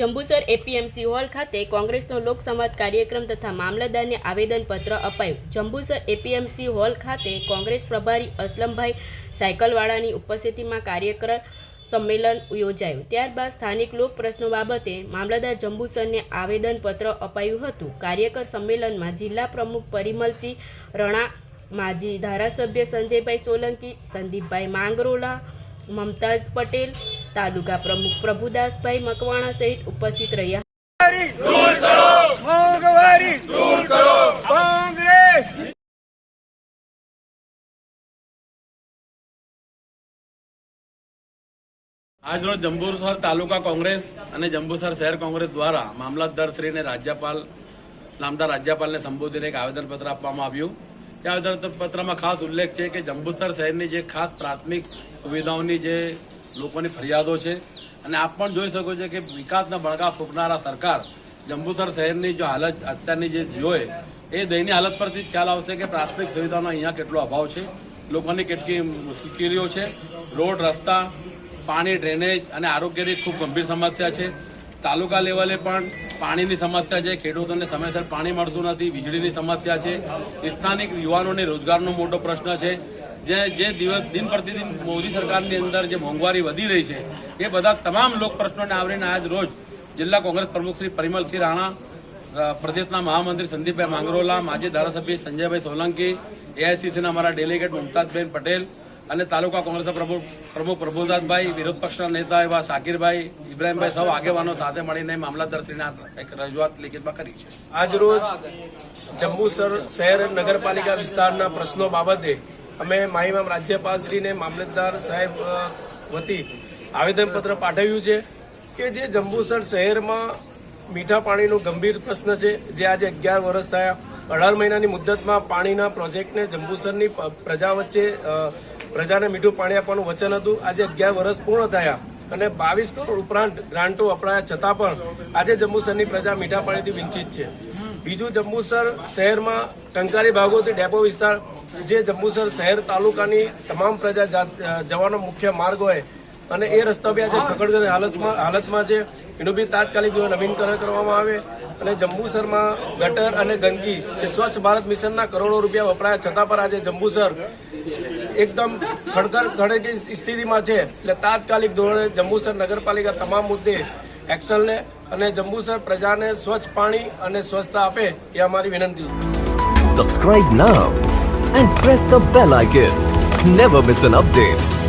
Jambusar APMC hall ખાતે કોંગ્રેસનો લોકસંવાદ કાર્યક્રમ તથા મામલતદારને આવેદનપત્ર અપાયું. જંબુસર એપીએમસી હોલ ખાતે કોંગ્રેસ પ્રભારી અસલમભાઈ સાયકલવાળાની ઉપસ્થિતિમાં કાર્યકર સંમેલન યોજાયું. ત્યારબાદ સ્થાનિક લોક પ્રશ્નો બાબતે મામલતદાર જંબુસરને આવેદનપત્ર અપાયું હતું. કાર્યકર સંમેલનમાં જિલ્લા પ્રમુખ પરિમલસિંહ રણા, માજી ધારાસભ્ય સંજયભાઈ સોલંકી, સંદીપભાઈ માંગરોલા મમતાઝ પટેલ તાલુકા પ્રમુખ પ્રભુદાસભાઈ મકવાણા સહિત ઉપસ્થિત રહ્યા. આજરોજ જંબુસર તાલુકા કોંગ્રેસ અને જંબુસર શહેર કોંગ્રેસ દ્વારા મામલતદારશ્રીને રાજ્યપાલ, નામદાર રાજ્યપાલને સંબોધીને એક આવેદનપત્ર આપવામાં આવ્યું. તે આવેદનપત્રમાં ખાસ ઉલ્લેખ છે કે જંબુસર શહેરની જે ખાસ પ્રાથમિક સુવિધાઓની જે લોકોની ફરિયાદો છે. અને આપ પણ જોઈ શકો છો કે વિકાસના બળગા ફૂંકનારા સરકાર જંબુસર શહેરની જો હાલત, અત્યારની જે જોએ એ દયની હાલત પરથી જ ખ્યાલ આવશે કે પ્રાથમિક સુવિધાનો અહીંયા કેટલો અભાવ છે. લોકોની કેટલી મુશ્કેલીઓ છે. રોડ, રસ્તા, પાણી, ડ્રેનેજ અને આરોગ્યની ખૂબ ગંભીર સમસ્યા છે. તાલુકા લેવલે પણ પાણીની સમસ્યા છે. ખેડૂતોને સમયસર પાણી મળતું નથી. વીજળીની સમસ્યા છે. સ્થાનિક યુવાનોને રોજગારનો મોટો પ્રશ્ન છે. જે જે દિવસ, દિન પ્રતિદિન મોદી સરકારની અંદર જે મોંઘવારી વધી રહી છે, એ બધા તમામ લોક પ્રશ્નોને આવરીને આજ રોજ જિલ્લા કોંગ્રેસ પ્રમુખ શ્રી પરિમલસિંહ રાણા પ્રદેશના મહામંત્રી સંદીપભાઈ માંગરોલા, માજી ધારાસભ્ય સંજયભાઈ સોલંકી, એઆઈસીસીના અમારા ડેલિગેટ મુમતાજબેન પટેલ અને તાલુકા કોંગ્રેસના પ્રમુખ પ્રમુખ પ્રભુદાસભાઈ વિરોધ પક્ષના નેતા એવા શાકીરભાઈ ઇબ્રાહીમભાઈ સૌ આગેવાનો સાથે મળીને મામલતદારશ્રીના એક રજૂઆત લિખિતમાં કરી છે. આજરોજ જંબુસર શહેર નગરપાલિકા વિસ્તારના પ્રશ્નો બાબતે અમે માહિમામ રાજ્યપાલશ્રીને મામલતદાર સાહેબ વતી આવેદનપત્ર પાઠવ્યું છે કે જે જંબુસર શહેરમાં મીઠા પાણીનો ગંભીર પ્રશ્ન છે. જે આજે અગિયાર વર્ષ થયા. અઢાર મહિનાની મુદ્દતમાં પાણીના પ્રોજેક્ટને જંબુસરની પ્રજા વચ્ચે પ્રજાને મીઠું પાણી આપવાનું વચન હતું. આજે અગિયાર વર્ષ પૂર્ણ થયા અને બાવીસ કરોડ ઉપરાંત ગ્રાન્ટો વપરાયા. છતાં પણ આજે જંબુસરની પ્રજા મીઠા પાણીથી વંચિત છે. બીજું જંબુસર શહેરમાં ટંકારી ભાગોથી ડેપો વિસ્તાર, જે જંબુસર શહેર તાલુકાની તમામ પ્રજા જવાનો મુખ્ય માર્ગ હોય અને એ રસ્તા બી આજે ખખડગડ હાલતમાં હાલતમાં છે. એનું બી તાત્કાલિક નવીનકરણ કરવામાં આવે અને જંબુસરમાં ગટર અને ગંદકી, જે સ્વચ્છ ભારત મિશનના કરોડો રૂપિયા વપરાયા. છતાં પણ આજે જંબુસર એકદમ ખડકર ખડકી સ્થિતિમાં છે. એટલે તાત્કાલિક ધોરણે જંબુસર નગરપાલિકા તમામ મુદ્દે એક્શન લે અને જંબુસર પ્રજાને સ્વચ્છ પાણી અને સ્વચ્છતા આપે એ અમારી વિનંતી. Subscribe now and press the bell icon never miss an update.